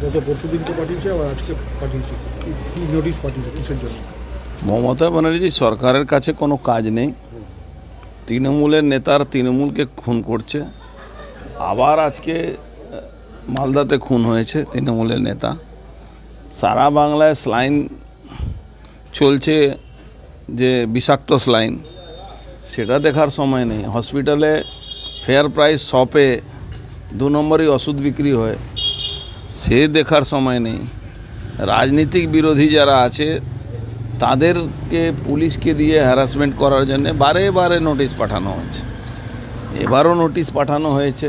গত পরশু দিনকে পাঠিয়েছে, আবার আজকে পাঠিয়েছে। নোটিশ পাঠিয়েছে কিসের জন্য? মমতা ব্যানার্জি, সরকারের কাছে কোনো কাজ নেই। তৃণমূলের নেতার তৃণমূলকে খুন করছে। আবার আজকে মালদাতে খুন হয়েছে তৃণমূলের নেতা। সারা বাংলায় স্লাইন চলছে যে বিষাক্ত স্লাইন সেটা দেখার সময় নেই। হসপিটালে ফেয়ার প্রাইস শপে দু নম্বরই ওষুধ বিক্রি হয়। সে দেখার সময় নেই। রাজনীতিক বিরোধী যারা আছে তাদেরকে পুলিশকে দিয়ে হ্যারাসমেন্ট করার জন্য বারে বারে নোটিশ পাঠানো হয়েছে। এবারও নোটিশ পাঠানো হয়েছে।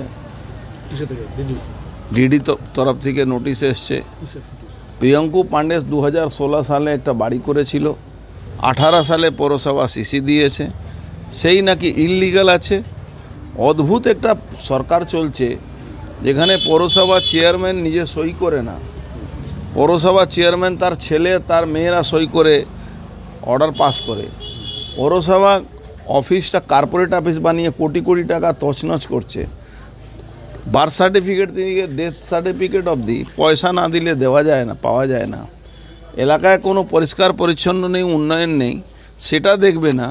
ডিডি তরফ থেকে নোটিশ এসছে। প্রিয়ঙ্কু পাণ্ডে দু হাজার ষোলো সালে একটা বাড়ি করেছিল। আঠারো সালে পৌরসভা সিসি দিয়েছে। সেই নাকি ইললিগাল আছে। অদ্ভুত একটা সরকার চলছে। যেখানে পৌরসভা চেয়ারম্যান নিজে সই করে না। পৌরসভা চেয়ারম্যান তার ছেলে, তার মেয়েরা সই করে, অর্ডার পাস করে। পৌরসভা অফিসটা কর্পোরেট অফিস বানিয়ে কোটি কোটি টাকা তছনছ করছে। বার্থ সার্টিফিকেট থেকে ডেথ সার্টিফিকেট অবধি পয়সা না দিলে দেওয়া যায় না, পাওয়া যায় না। এলাকায় কোনো পরিষ্কার পরিচ্ছন্ন নেই, উন্নয়ন নেই। সেটা দেখবে না।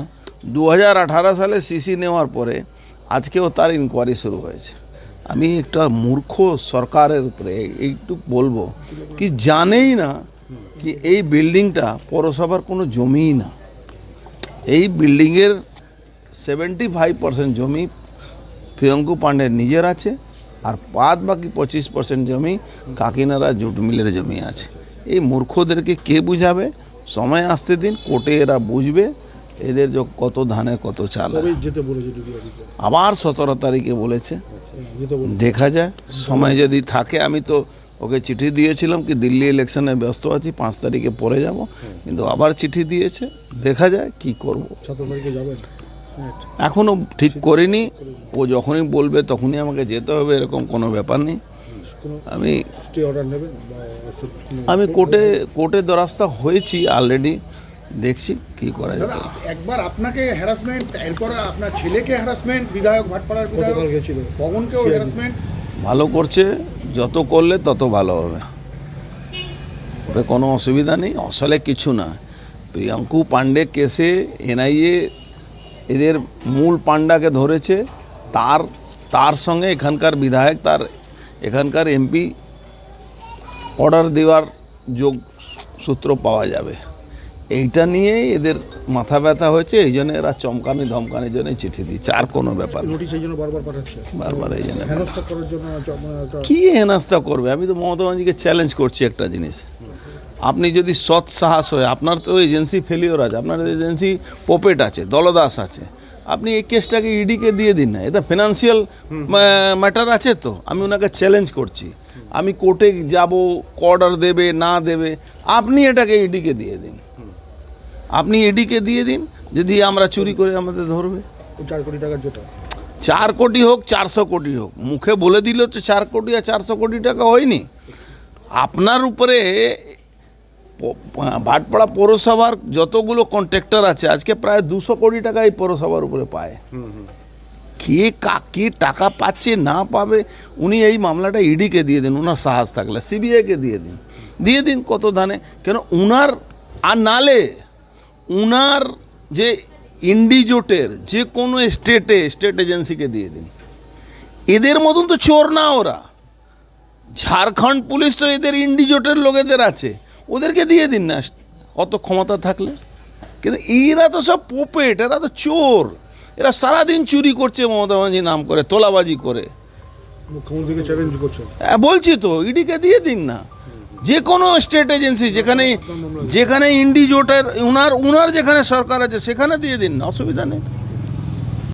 দু হাজার আঠারো সালে সিসি নেওয়ার পরে আজকেও তার ইনকোয়ারি শুরু হয়েছে। আমি একটা মূর্খ সরকারের উপরে এইটুক বলব কি জানেই না কি এই বিল্ডিংটা পৌরসভার কোনো জমিই না। এই বিল্ডিংয়ের সেভেন্টি ফাইভ পার্সেন্ট জমি প্রিয়ঙ্কু পাণ্ডের নিজের আছে আর বাদ বাকি পঁচিশ পার্সেন্ট জমি কাকিনারা জুট মিলের জমি আছে। এই মূর্খদেরকে কে বুঝাবে? সময় আসতে দিন কোর্টে এরা বুঝবে এদের যে কত ধানে কত চাল। আবার সতেরো তারিখে বলেছে। দেখা যায়। সময় যদি থাকে আমি তো ওকে চিঠি দিয়েছিলাম কি দিল্লি ইলেকশনে ব্যস্ত আছি পাঁচ তারিখে পরে যাব। কিন্তু আবার চিঠি দিয়েছে দেখা যায় কি করব। এখনও ঠিক করিনি। ও যখনই বলবে তখনই আমাকে যেতে হবে এরকম কোনো ব্যাপার নেই। আমি আমি কোর্টে কোর্টে দরাস্তা হয়েছি অলরেডি দেখছি কি করা যেতে। একবার আপনাকে হ্যারাসমেন্ট এরপর আপনার ছেলেকে হ্যারাসমেন্ট বিধায়ক ভাটপাড়ার বিধায়ক গেছিল। পবনকেও হ্যারাসমেন্ট ভালো করছে যত করলে তত ভালো হবে। ওতে কোনো অসুবিধা নেই আসলে কিছু না। প্রিয়াঙ্কু পাণ্ডে কেসে এনআইএ এদের মূল পাণ্ডাকে ধরেছে তার তার সঙ্গে এখানকার বিধায়ক তার এখানকার এমপি অর্ডার দেওয়ার যোগ সূত্র পাওয়া যাবে। এইটা নিয়েই এদের মাথা ব্যথা হয়েছে এই জন্য এরা চমকানি ধমকানির জন্য চিঠি দিচ্ছে আর কোনো ব্যাপার না। নোটিশ এই জন্য বারবার পাঠাচ্ছে। বারবার এই জন্য করার কি হেনাস্তা করবে? আমি তো মমতা ব্যানার্জিকে চ্যালেঞ্জ করছি একটা জিনিস। আপনি যদি সৎ সাহস হয় আপনার তো এজেন্সি ফেলিওর আছে আপনার এজেন্সি পোপেট আছে দলদাস আছে আপনি এই কেসটাকে ইডিকে দিয়ে দিন না। এটা ফিনান্সিয়াল ম্যাটার আছে তো। আমি ওনাকে চ্যালেঞ্জ করছি। আমি কোর্টে যাব অর্ডার দেবে না দেবে আপনি এটাকে ইডিকে দিয়ে দিন। আপনি এডিকে দিয়ে দিন যদি আমরা চুরি করে আমাদের ধরবে। চার কোটি টাকার যেটা। চার কোটি হোক চারশো কোটি হোক। মুখে বলে দিল তো চার কোটি আর চারশো কোটি টাকা হয়নি। আপনার উপরে ভাটপাড়া পৌরসভার যতগুলো কন্ট্রাক্টর আছে আজকে প্রায় দুশো কোটি টাকা এই পৌরসভার উপরে পায়। কে কাকে টাকা পাচ্ছে না পাবে উনি এই মামলাটা ইডিকে দিয়ে দিন ওনার সাহস থাকলে। সিবিআইকে দিয়ে দিন। দিয়ে দিন কত ধানে। কেন উনার আর নালে উনার যে ইন্ডিজোটের যে কোনো স্টেটে স্টেট এজেন্সিকে দিয়ে দিন। এদের মতন তো চোর না ওরা। ঝাড়খণ্ড পুলিশ তো এদের ইন্ডিজোটের লোকেদের আছে। ওদেরকে দিয়ে দিন না। অত ক্ষমতা থাকলে। কিন্তু এরা তো সব পোপেট এরা তো চোর। এরা সারাদিন চুরি করছে মমতা ব্যানার্জি নাম করে তোলাবাজি করে। মুখ্যমন্ত্রীকে চ্যালেঞ্জ করছেন হ্যাঁ, বলছি তো ইডিকে দিয়ে দিন না। যে কোনো স্টেট এজেন্সি যেখানে যেখানে ইন্ডিজোটের, উনার উনার যেখানে সরকার আছে, সেখানে দিয়ে দিন, অসুবিধা নেই।